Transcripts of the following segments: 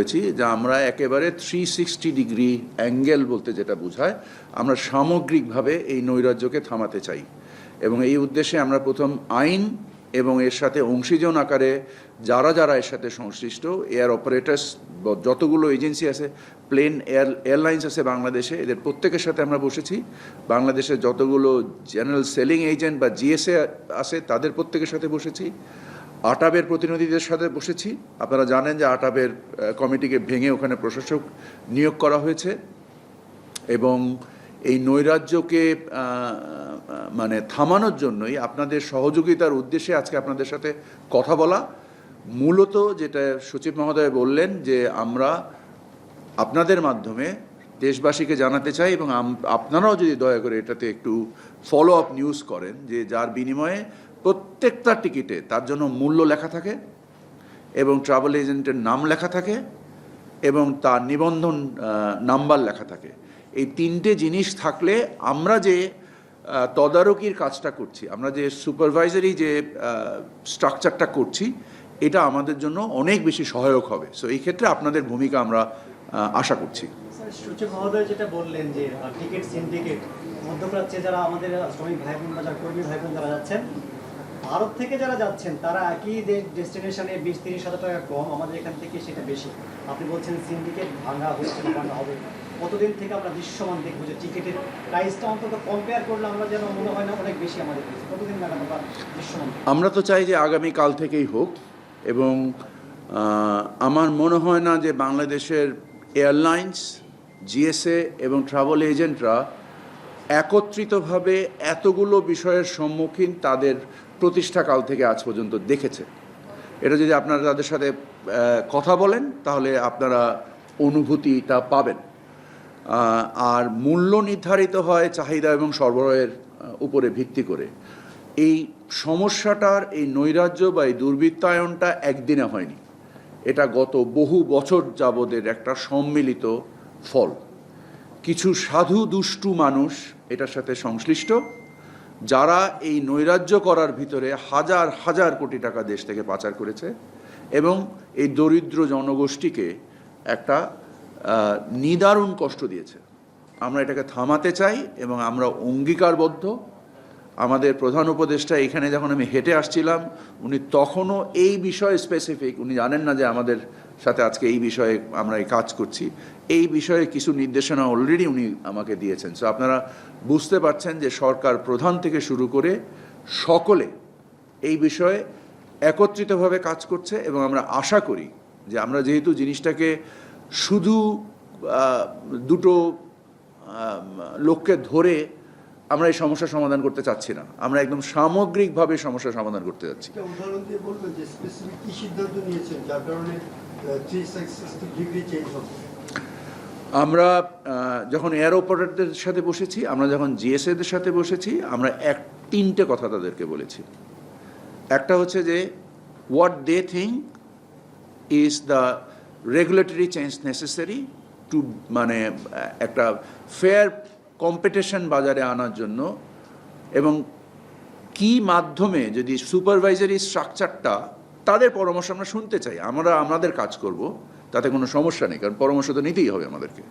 হয়েছি যে আমরা একেবারে থ্রি সিক্সটি ডিগ্রি অ্যাঙ্গেল বলতে যেটা বোঝায়, আমরা সামগ্রিকভাবে এই নৈরাজ্যকে থামাতে চাই। এবং এই উদ্দেশ্যে আমরা প্রথম আইন এবং এর সাথে অংশীজন আকারে যারা যারা এর সাথে সংশ্লিষ্ট, এয়ার অপারেটার্স যতগুলো এজেন্সি আছে, প্লেন এয়ার, এয়ারলাইন্স আছে বাংলাদেশে, এদের প্রত্যেকের সাথে আমরা বসেছি। বাংলাদেশের যতগুলো জেনারেল সেলিং এজেন্ট বা জিএসএ আছে, তাদের প্রত্যেকের সাথে বসেছি। আটাবের প্রতিনিধিদের সাথে বসেছি। আপনারা জানেন যে আটাবের কমিটিকে ভেঙে ওখানে প্রশাসক নিয়োগ করা হয়েছে এবং এই নৈরাজ্যকে মানে থামানোর জন্যই আপনাদের সহযোগিতার উদ্দেশ্যে আজকে আপনাদের সাথে কথা বলা। মূলত যেটা সচিব মহোদয় বললেন যে আমরা আপনাদের মাধ্যমে দেশবাসীকে জানাতে চাই এবং আপনারাও যদি দয়া করে এটাতে একটু ফলো আপ নিউজ করেন যে যার বিনিময়ে প্রত্যেকটা টিকিটে তার জন্য মূল্য লেখা থাকে এবং ট্রাভেল এজেন্টের নাম লেখা থাকে এবং তার নিবন্ধন নাম্বার লেখা থাকে। এই তিনটে জিনিস থাকলে আমরা যে তদারকির কাজটা করছি, আমরা যে সুপারভাইজারি যে স্ট্রাকচারটা করছি, এটা আমাদের জন্য অনেক বেশি সহায়ক হবে। সো এই ক্ষেত্রে আপনাদের ভূমিকা আমরা আশা করছি। যেটা বললেন যে টিকিট সিন্ডিকেট মধ্যপ্রাচ্যে যারা আমাদের শ্রমিক ভাই বোন বা কর্মী ভাই বোন যারা যাচ্ছেন ভারত থেকে যারা যাচ্ছেন, তারা একই ডেস্টিনেশনে বিশ, তিরিশ হাজার টাকা কম, আমাদের এখান থেকে সেটা বেশি। আপনি বলছেন সিন্ডিকেট ভাঙা হচ্ছে ভাঙা হবে। কতদিন থেকে আমরা দৃশ্যমান দেখব যে টিকিটের প্রাইসটা অন্তত কম্পেয়ার করলে আমরা যেন মনে হয় না অনেক বেশি আমাদের। কতদিন নাগাদ আমরা দৃশ্যমান আমরা তো চাই যে আগামী কাল থেকেই হোক, এবং আমার মনে হয় না যে বাংলাদেশের এয়ারলাইন্স, জিএসএ এবং ট্রাভেল এজেন্টরা একত্রিতভাবে এতগুলো বিষয়ের সম্মুখীন তাদের প্রতিষ্ঠাকাল থেকে আজ পর্যন্ত দেখেছে। এটা যদি আপনারা তাদের সাথে কথা বলেন, তাহলে আপনারা অনুভূতিটা পাবেন। আর মূল্য নির্ধারিত হয় চাহিদা এবং সরবরাহের উপরে ভিত্তি করে। এই সমস্যাটার, এই নৈরাজ্য বা এই দুর্বৃত্তায়নটা একদিনে হয়নি। এটা গত বহু বছর যাবদের একটা সম্মিলিত ফল। কিছু সাধু দুষ্টু মানুষ এটার সাথে সংশ্লিষ্ট। যারা এই নৈরাজ্য করার ভিতরে হাজার হাজার কোটি টাকা দেশ থেকে পাচার করেছে এবং এই দরিদ্র জনগোষ্ঠীকে একটা নিদারুণ কষ্ট দিয়েছে। আমরা এটাকে থামাতে চাই এবং আমরা অঙ্গীকারবদ্ধ। আমাদের প্রধান উপদেষ্টা এখানে যখন আমি হেঁটে আসছিলাম, উনি তখনও এই বিষয়ে স্পেসিফিক উনি জানেন না যে আমাদের সাথে আজকে এই বিষয়ে আমরা এই কাজ করছি। এই বিষয়ে কিছু নির্দেশনা অলরেডি উনি আমাকে দিয়েছেন। সো আপনারা বুঝতে পারছেন যে সরকার প্রধান থেকে শুরু করে সকলে এই বিষয়ে একত্রিতভাবে কাজ করছে এবং আমরা আশা করি যে আমরা যেহেতু জিনিসটাকে শুধু দুটো লোককে ধরে আমরা এই সমস্যার সমাধান করতে চাচ্ছি না। আমরা একদম সামগ্রিকভাবে সমস্যার সমাধান করতে চাচ্ছি। উদাহরণ দিয়ে বলবেন যে স্পেসিফিক কি সিদ্ধান্ত নিয়েছেন, যার কারণে আমরা যখন এয়ার সাথে বসেছি, আমরা যখন জিএসএদের সাথে বসেছি, আমরা এক, তিনটে কথা তাদেরকে বলেছি। একটা হচ্ছে যে what they think is the regulatory change necessary to মানে একটা ফেয়ার কম্পিটিশন বাজারে আনার জন্য এবং কি মাধ্যমে যদি সুপারভাইজারি স্ট্রাকচারটা তাদের পরামর্শ আমরা শুনতে চাই। আমরা, আমাদের কাজ করব, তাতে কোনো সমস্যা নেই, কারণ পরামর্শ তো নিতেই হবে আমাদেরকে।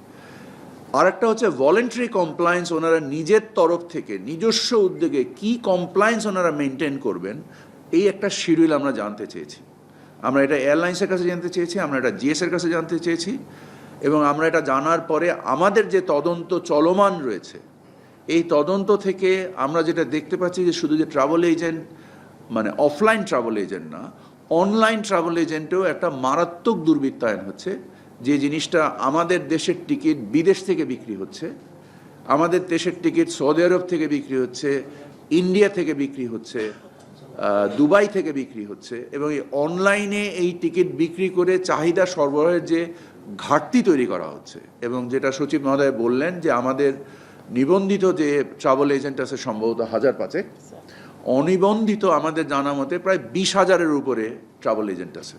আরেকটা হচ্ছে ভলেন্টারি কমপ্লায়েন্স ওনারা নিজের তরফ থেকে, নিজস্ব উদ্যোগে কি কমপ্লায়েন্স ওনারা মেনটেন করবেন, এই একটা শিডিউল আমরা জানতে চেয়েছি। আমরা এটা এয়ারলাইন্সের কাছে জানতে চেয়েছি, আমরা এটা জিএসের কাছে জানতে চেয়েছি, এবং আমরা এটা জানার পরে আমাদের যে তদন্ত চলমান রয়েছে, এই তদন্ত থেকে আমরা যেটা দেখতে পাচ্ছি যে শুধু যে ট্রাভেল এজেন্ট মানে অফলাইন ট্রাভেল এজেন্ট না অনলাইন ট্রাভেল এজেন্টেও একটা মারাত্মক দুর্বৃত্তায়ন হচ্ছে। যে জিনিসটা আমাদের দেশের টিকিট বিদেশ থেকে বিক্রি হচ্ছে, আমাদের দেশের টিকিট সৌদি আরব থেকে বিক্রি হচ্ছে, ইন্ডিয়া থেকে বিক্রি হচ্ছে দুবাই থেকে বিক্রি হচ্ছে এবং এই অনলাইনে এই টিকিট বিক্রি করে চাহিদা সরবরাহের যে ঘাটতি তৈরি করা হচ্ছে এবং যেটা সচিব মহোদয় বললেন যে আমাদের নিবন্ধিত যে ট্রাভেল এজেন্ট আছে সম্ভবত হাজার পাঁচেক অনিবন্ধিত আমাদের জানা মতে প্রায় বিশ হাজারের উপরে ট্রাভেল এজেন্ট আছে।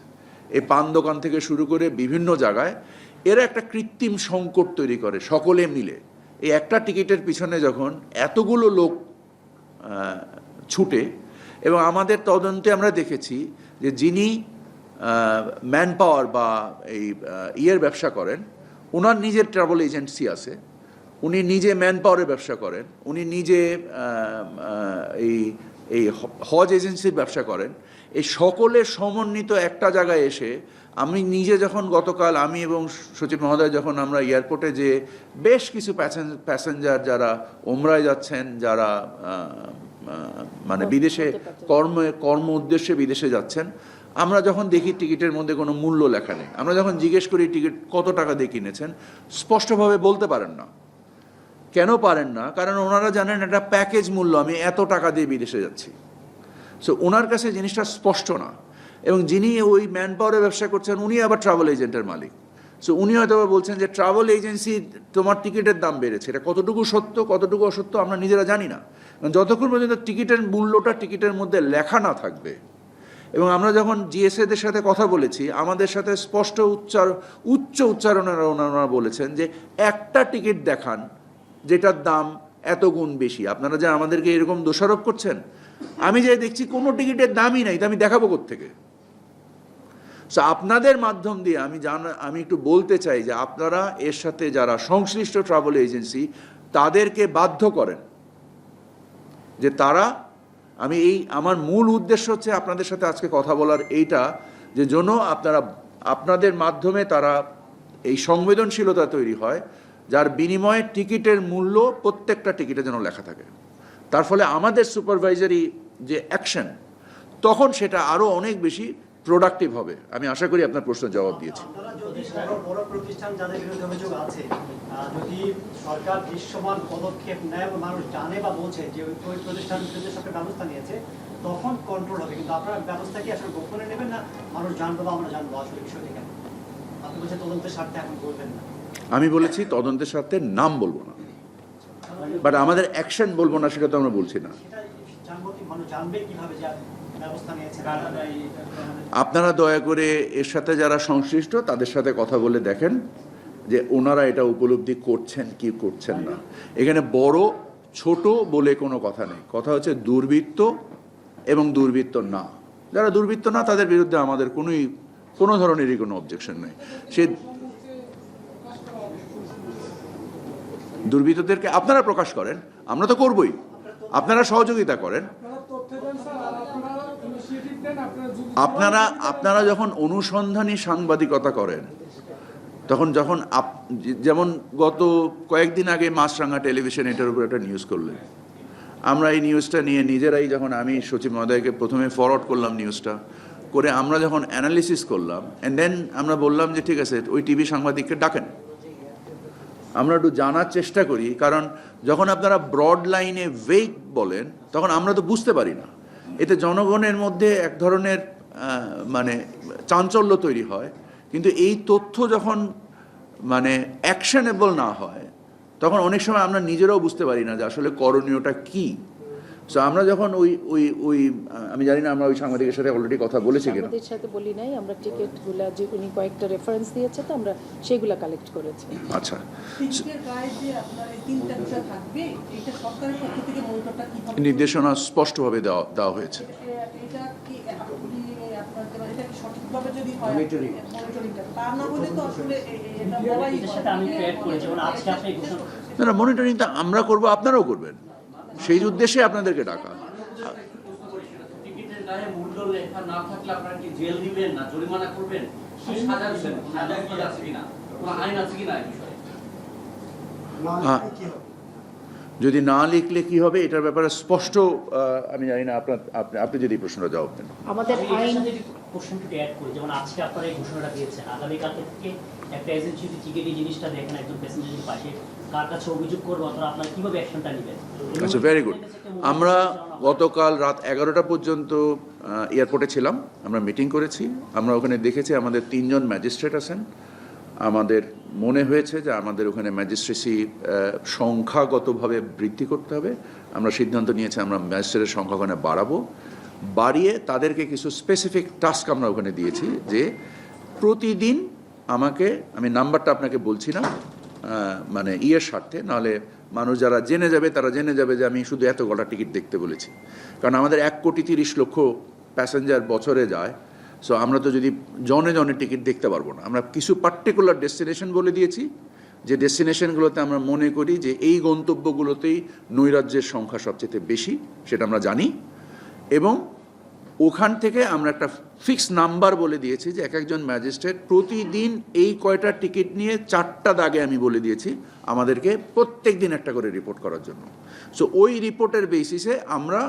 এই পান দোকান থেকে শুরু করে বিভিন্ন জায়গায় এরা একটা কৃত্রিম সংকট তৈরি করে, সকলে মিলে। এই একটা টিকিটের পিছনে যখন এতগুলো লোক ছুটে এবং আমাদের তদন্তে আমরা দেখেছি যে যিনি ম্যান পাওয়ার বা এই ইয়ের ব্যবসা করেন ওনার নিজের ট্রাভেল এজেন্সি আছে, উনি নিজে ম্যান পাওয়ারের ব্যবসা করেন, উনি নিজে এই এই হজ এজেন্সির ব্যবসা করেন এই সকলের সমন্বিত একটা জায়গায় এসে আমি নিজে যখন গতকাল আমি এবং সচিব মহোদয় যখন আমরা এয়ারপোর্টে যে বেশ কিছু প্যাসেঞ্জার যারা ওমরায় যাচ্ছেন যারা মানে বিদেশে কর্ম কর্ম উদ্দেশ্যে বিদেশে যাচ্ছেন আমরা যখন দেখি টিকিটের মধ্যে কোনো মূল্য লেখা নেই আমরা যখন জিজ্ঞেস করি টিকিট কত টাকা দিয়ে কিনেছেন স্পষ্টভাবে বলতে পারেন না। কেন পারেন না? কারণ ওনারা জানেন একটা প্যাকেজ মূল্য, আমি এত টাকা দিয়ে বিদেশে যাচ্ছি। সো ওনার কাছে জিনিসটা স্পষ্ট না। এবং যিনি ওই ম্যান পাওয়ারের ব্যবসা করছেন, উনি আবার ট্রাভেল এজেন্টের মালিক। সো উনি হয়তো বলছেন যে ট্রাভেল এজেন্সি তোমার টিকিটের দাম বেড়েছে। এটা কতটুকু সত্য, কতটুকু অসত্য আমরা নিজেরা জানি না। যতক্ষণ পর্যন্ত টিকিটের মূল্যটা টিকিটের মধ্যে লেখা না থাকবে, এবং আমরা যখন জিএসএদের সাথে কথা বলেছি, আমাদের সাথে স্পষ্ট উচ্চার, উচ্চ উচ্চারণের ওনারা বলেছেন যে, একটা টিকিট দেখান যেটার দাম এত গুণ বেশি। আপনারা যে আমাদেরকে এরকম দোষারোপ করছেন? আমি যে দেখছি কোনো টিকিটের দামই নাই, তা আমি দেখাবো থেকে সো আপনাদের মাধ্যম দিয়ে আমি জান, আমি একটু বলতে চাই যে আপনারা এর সাথে যারা সংশ্লিষ্ট ট্রাভেল এজেন্সি তাদেরকে বাধ্য করেন যে তারা, আমি এই, আমার মূল উদ্দেশ্য হচ্ছে আপনাদের সাথে আজকে কথা বলার এইটা, যে জন্য আপনারা, আপনাদের মাধ্যমে তারা এই সংবেদনশীলতা তৈরি হয় যার বিনিময়ে টিকিটের মূল্য প্রত্যেকটা টিকিটে যেন লেখা থাকে। তার ফলে আমাদের সুপারভাইজারি যে অ্যাকশন তখন সেটা আরও অনেক বেশি প্রোডাক্টিভ হবে। আমি আশা করি আপনার প্রশ্নের জবাব দিয়েছি। তখন আমি বলেছি তদন্তের সাথে নাম বলব না। বাট আমাদের অ্যাকশন বলব না সেটা তো আমরা বলছি না। আপনারা দয়া করে এর সাথে যারা সংশ্লিষ্ট, তাদের সাথে কথা বলে দেখেন যে ওনারা এটা উপলব্ধি করছেন কি করছেন না। এখানে বড়, ছোট বলে কোনো কথা নেই। কথা হচ্ছে দুর্বৃত্ত এবং দুর্বৃত্ত না। যারা দুর্বৃত্ত না, তাদের বিরুদ্ধে আমাদের কোনোই, কোনো ধরনেরই কোনো অবজেকশন নেই। সে দুর্বৃত্তদেরকে আপনারা প্রকাশ করেন, আমরা তো করবই। আপনারা সহযোগিতা করেন। আপনারা আপনারা যখন অনুসন্ধানী সাংবাদিকতা করেন, তখন যখন আপ- যেমন গত কয়েকদিন আগে মাছরাঙ্গা টেলিভিশন এটার উপর একটা নিউজ করলেন। আমরা এই নিউজটা নিয়ে নিজেরাই যখন আমি সচিব মহোদয়কে প্রথমে ফরওয়ার্ড করলাম নিউজটা করে আমরা যখন অ্যানালিসিস করলাম অ্যান্ড দেন আমরা বললাম যে ঠিক আছে, ওই টিভি সাংবাদিককে ডাকেন। আমরা একটু জানার চেষ্টা করি, কারণ যখন আপনারা ব্রড লাইনে ওয়েক বলেন, তখন আমরা তো বুঝতে পারি না। এতে জনগণের মধ্যে এক ধরনের মানে চাঞ্চল্য তৈরি হয়। কিন্তু এই তথ্য যখন মানে অ্যাকশনেবল না হয়, তখন অনেক সময় আমরা নিজেরাও বুঝতে পারি না যে আসলে করণীয়টা কী। সো আমরা যখন ওই ওই ওই আমি জানি না আমরা ওই সাংবাদিকের সাথে অলরেডি কথা বলেছি কিনা। আমাদের সাথে বলি নাই আমরা টিকিটগুলা যে উনি কয়েকটা রেফারেন্স দিয়েছে তো আমরা সেগুলো কালেক্ট করেছি। আচ্ছা। টিকিটের গায়ে যে আপনার এই তিনটা বিষয় থাকবে এটা সরকারের পক্ষ থেকে মনিটরটা কীভাবে নির্দেশনা স্পষ্টভাবে দেওয়া দেওয়া হয়েছে। এ- এটা কি আপনি আপনার এটা কি সঠিকভাবে যদি হয়? Monitoring. মনিটরিংটা না মনিটরিংটা আমরা করব আপনারাও করবেন। সেই উদ্দেশ্যে আপনাদেরকে ডাকা। হ্যাঁ। হবে? যদি না লিখলে কি হবে এটার ব্যাপারে স্পষ্ট আহ, আমি জানি না আপনার আপনি আপনি যদি প্রশ্নটা জবাব দেন। আমাদের আমি আইন কোশ্চেনটা অ্যাড করি যেমন আজকে আপনারা এই ঘোষণাটা দিয়েছেন আগামীকালকে থেকে একটা এজেন্সি টিকিট এই জিনিসটা দেখেন একজন প্যাসেঞ্জার যদি পাশে। কার কাছে অভিযোগ করবে অথবা আপনারা কীভাবে অ্যাকশনটা নেবেন? আচ্ছা ভেরি গুড আমরা গতকাল রাত এগারোটা পর্যন্ত এয়ারপোর্টে ছিলাম। আমরা মিটিং করেছি। আমরা ওখানে দেখেছি আমাদের তিনজন ম্যাজিস্ট্রেট আছেন। আমাদের মনে হয়েছে যে আমাদের ওখানে ম্যাজিস্ট্রেসি সংখ্যাগতভাবে বৃদ্ধি করতে হবে। আমরা সিদ্ধান্ত নিয়েছি আমরা ম্যাজিস্ট্রেটের সংখ্যা ওখানে বাড়াবো। বাড়িয়ে তাদেরকে কিছু স্পেসিফিক টাস্ক আমরা ওখানে দিয়েছি যে প্রতিদিন আমাকে, আমি নাম্বারটা আপনাকে বলছি না মানে ইয়ের স্বার্থে, নাহলে মানুষ যারা জেনে যাবে, তারা জেনে যাবে যে আমি শুধু এত গলা টিকিট দেখতে বলেছি। কারণ আমাদের এক কোটি তিরিশ লক্ষ প্যাসেঞ্জার বছরে যায় সো আমরা তো যদি জনে জনে টিকিট দেখতে পারব না। আমরা কিছু পার্টিকুলার ডেস্টিনেশন বলে দিয়েছি, যে ডেস্টিনেশনগুলোতে আমরা মনে করি যে এই গন্তব্যগুলোতেই নৈরাজ্যের সংখ্যা সবচেয়ে বেশি, সেটা আমরা জানি। এবং ওখান থেকে আমরা একটা ফিক্স নাম্বার বলে দিয়েছি যে এক একজন ম্যাজিস্ট্রেট প্রতিদিন এই কয়টা টিকিট নিয়ে চারটা দাগে আমি বলে দিয়েছি আমাদেরকে প্রত্যেক দিন একটা করে রিপোর্ট করার জন্য। সো ওই রিপোর্টের বেসিসে আমরা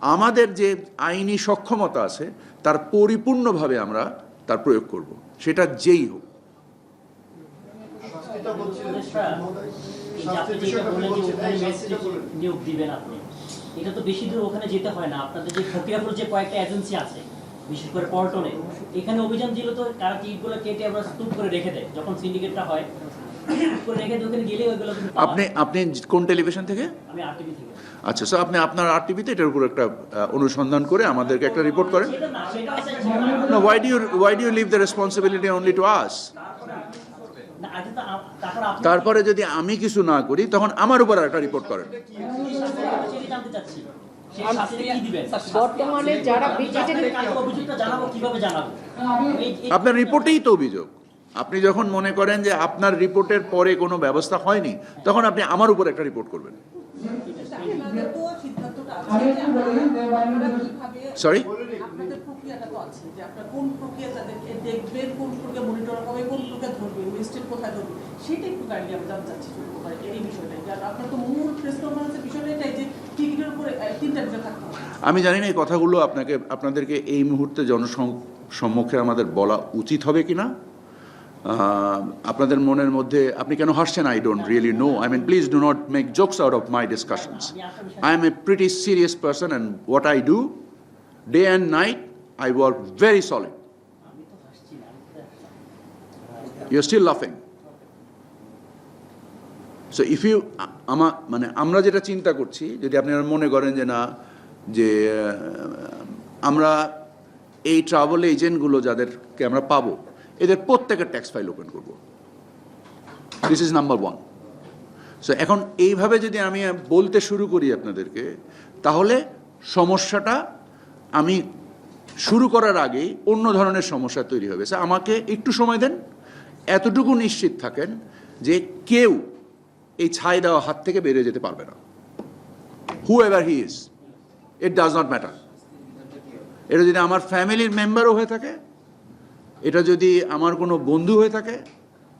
আমাদের যে আইনি সক্ষমতা আছে, তার পরিপূর্ণভাবে আমরা তার প্রয়োগ করব। সেটা যেই হোক। নিয়োগ দিবেন আপনি। এটা তো বেশি দূর ওখানে যেতে হয় না। আপনাদের যে ফকিরাপুর যে কয়েকটা এজেন্সি আছে বিশেষ করে পল্টনে এখানে অভিযান দিলে তো তারা টিকিটগুলো কেটে আমরা স্তূপ করে রেখে দেয় যখন সিন্ডিকেটটা হয়। দিয়ে আপনি আপনি কোন টেলিভিশন থেকে? আচ্ছা স্যার আপনি আপনার আর টিভিতে এটার উপর একটা অনুসন্ধান করে আমাদেরকে একটা রিপোর্ট করেন। না leave the responsibility only to us? না, আগে তো আপ- তারপর যদি আমি কিছু না করি তখন আমার উপর একটা রিপোর্ট করেন। জানতে চাচ্ছি বর্তমানে যারা কীভাবে জানাব? আপনার রিপোর্টেই তো অভিযোগ। আপনি যখন মনে করেন যে আপনার রিপোর্টের পরে কোনো ব্যবস্থা হয়নি তখন আপনি আমার উপর একটা রিপোর্ট করবেন। সরি একটু কাইন্ডলি জানতে চাচ্ছি ছোট করে এই বিষয়টা যে আপনার তো মূল প্রেস কনফারেন্সের বিষয়টা এটাই যে টিকিটের উপরে তিনটা বিষয় থাকতে আমি জানি না এই কথাগুলো আপনাকে আপনাদেরকে এই মুহূর্তে জনসম্মুখে আমাদের বলা উচিত হবে কি না আপনাদের মনের মধ্যে আপনি কেন হাসছেন? I don't really know I mean please do not make jokes out of my discussions I am a pretty serious person, and what I do, day and night, I work very solid. আমি still হাসছি না if you আমা মানে আমরা যেটা চিন্তা করছি, যদি আপনারা মনে করেন যে না, যে আমরা এই ট্রাভেল এজেন্টগুলো যাদেরকে আমরা পাবো, এদের প্রত্যেকের ট্যাক্স ফাইল ওপেন করব। This is number one so এখন এইভাবে যদি আমি বলতে শুরু করি আপনাদেরকে, তাহলে সমস্যাটা আমি শুরু করার আগেই অন্য ধরনের সমস্যা তৈরি হবে। আমাকে একটু সময় দেন, এতটুকু নিশ্চিত থাকেন যে কেউ এই ছাই দেওয়া হাত থেকে বেরিয়ে যেতে পারবে না। Whoever he is it does not matter এটা যদি আমার ফ্যামিলির মেম্বারও হয়ে থাকে, এটা যদি আমার কোনো বন্ধু হয়ে থাকে,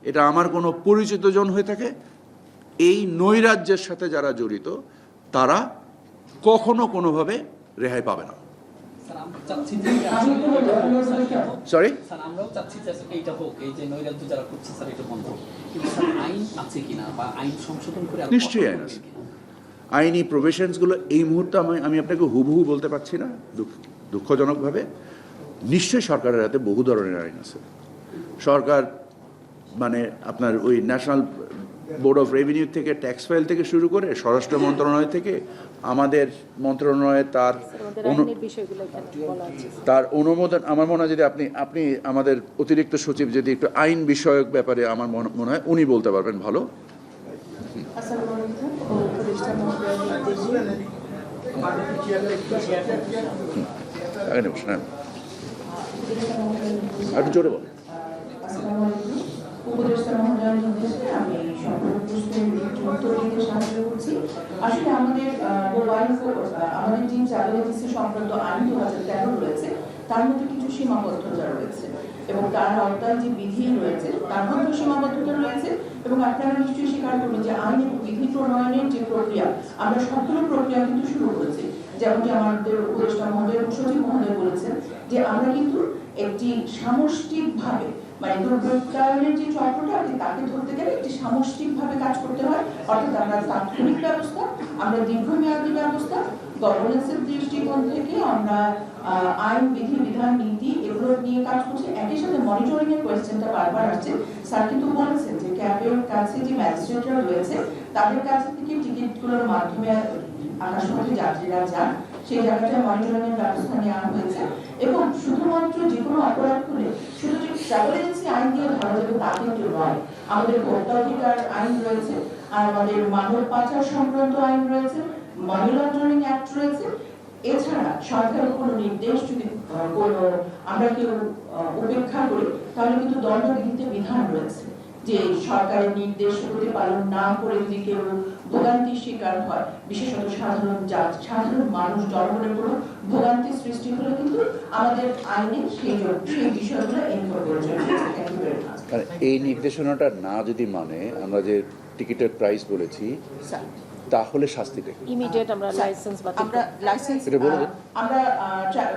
এটা আমার কোনো পরিচিতজন হয়ে থাকে, এই নৈরাজ্যের সাথে যারা জড়িত, তারা কখনো কোনোভাবে রেহাই পাবে না। সরি স্যার আমরাও চাচ্ছি যে এইটা হোক এই যে নৈরাজ্য যারা করছে স্যার এটা বন্ধ। কিন্তু স্যার আইন আছে কিনা বা আইন সংশোধন করে নিশ্চয়ই আইন আছে। আইনি প্রভিশনসগুলো এই মুহূর্তে আমি আমি আপনাকে হুবহু বলতে পারছি না দুঃখজনকভাবে। নিশ্চয়ই সরকারের হাতে বহু ধরনের আইন আছে। সরকার মানে আপনার ওই ন্যাশনাল বোর্ড অফ রেভিনিউ থেকে ট্যাক্স ফাইল থেকে শুরু করে স্বরাষ্ট্র মন্ত্রণালয় থেকে আমাদের মন্ত্রণালয়ে তার তার অনুমোদন আমার মনে হয় যদি আপনি আপনি আমাদের অতিরিক্ত সচিব যদি একটু আইন বিষয়ক ব্যাপারে আমার মনে- মনে হয় উনি বলতে পারবেন ভালো। একটু জোরে বল। উপদেষ্টা মহোদয়ের নির্দেশে আমি এবং তার আওতায় যে বিধি আইন বিধি প্রক্রিয়া, আমরা সবগুলো প্রক্রিয়া কিন্তু শুরু করেছি। যেমনটি আমাদের উপদেষ্টা মহোদয় সচিব মহোদয় বলেছেন যে আমরা কিন্তু একটি সামষ্টিকভাবে মানে তাকে ধরতে গেলে একটি সামষ্টিকভাবে কাজ করতে হয়। অর্থাৎ আমরা তাৎক্ষণিক ব্যবস্থা, আমরা দীর্ঘমেয়াদী দৃষ্টিকোণ থেকে আমরা আইন, বিধি, বিধান, নীতি এগুলো নিয়ে কাজ করছি। একই সাথে মনিটরিং এর কোয়েশ্চেনটা বারবার আসছে। স্যার কিন্তু বলেছেন যে ক্যাবের কাছে যে ম্যাজিস্ট্রেটরা রয়েছে, তাদের কাছে থেকে টিকিটগুলোর মাধ্যমে আকাশপথে যাত্রীরা যান, সেই জায়গাটায় মনিটরিং এর ব্যবস্থা নেওয়া হয়েছে। এবং শুধুমাত্র যে কোনো অপরাধ শুধু ট্রাভেল এজেন্সি আইন দিয়ে ধরা যাবে তা কিন্তু নয়, আমাদের আইন রয়েছে, আর আমাদের মানব পাচার সংক্রান্ত আইন রয়েছে মানি লন্ডারিং অ্যাক্ট রয়েছে। এছাড়া সরকারের কোনো নির্দেশ যদি কোনো আমরা কেউ উপেক্ষা করি, তাহলে কিন্তু দণ্ডবিধিতে বিধান রয়েছে। যে সরকার নির্দেশ প্রতিপালন না করে যদি কেউ ভোগান্তির শিকার হয় বিশেষত সাধারণ জাত সাধারণ মানুষ জনগণের কোনো ভোগান্তি সৃষ্টি হলে কিন্তু আমাদের আইনে সেই সেই বিষয়গুলো করে এই নির্দেশনাটা না যদি মানে আমরা যে টিকিটের প্রাইস বলেছি তাহলে শাস্তি কি? ইমিডিয়েট আমরা লাইসেন্স বাতিল আমরা লাইসেন্স এটা বলে আমরা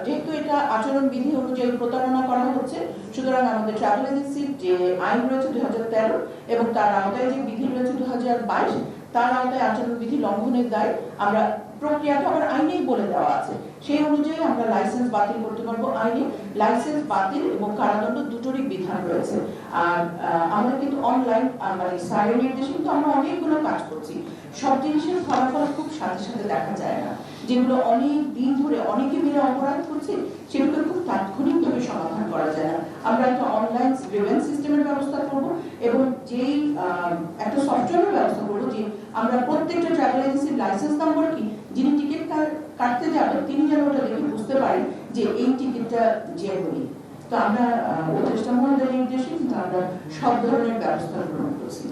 যেহেতু এটা আচরণ বিধি অনুযায়ী প্রতারণা করা হচ্ছে সুতরাং আমাদের ট্রাভেল এজেন্সি যে আইন রয়েছে 2013 এবং তার আওতায় যে বিধি রয়েছে 2022 তার আওতায় আচরণ বিধি লঙ্ঘনের দায় আমরা প্রক্রিয়াটা আবার আইনেই বলে দেওয়া আছে। সেই অনুযায়ী আমরা লাইসেন্স বাতিল করতে পারব। আইনে লাইসেন্স বাতিল এবং কারাদণ্ড দুটোরই বিধান রয়েছে। আর আমরা কিন্তু অনলাইন মানে স্যারের নির্দেশে কিন্তু আমরা অনেকগুলো কাজ করছি। সব জিনিসের ফলাফল খুব সাথে সাথে দেখা যায় না। যেগুলো অনেক দিন ধরে অনেকে মিলে অপরাধ করছে সেগুলো খুব তাৎক্ষণিকভাবে সমাধান করা যায় না। আমরা একটা অনলাইন সিস্টেমের ব্যবস্থা করব এবং যেই একটা সফটওয়্যারের ব্যবস্থা আমরা প্রত্যেকটা ট্রাভেল এজেন্সির লাইসেন্স নাম্বার কি? যিনি টিকিট কাটতে যাবেন, তিনি যেন ওটা দেখে বুঝতে পারেন যে এই টিকিটটা জেনুইন তো আমরা উপদেষ্টা মহোদয়ের নির্দেশে আমরা সব ধরনের ব্যবস্থা গ্রহণ করছি।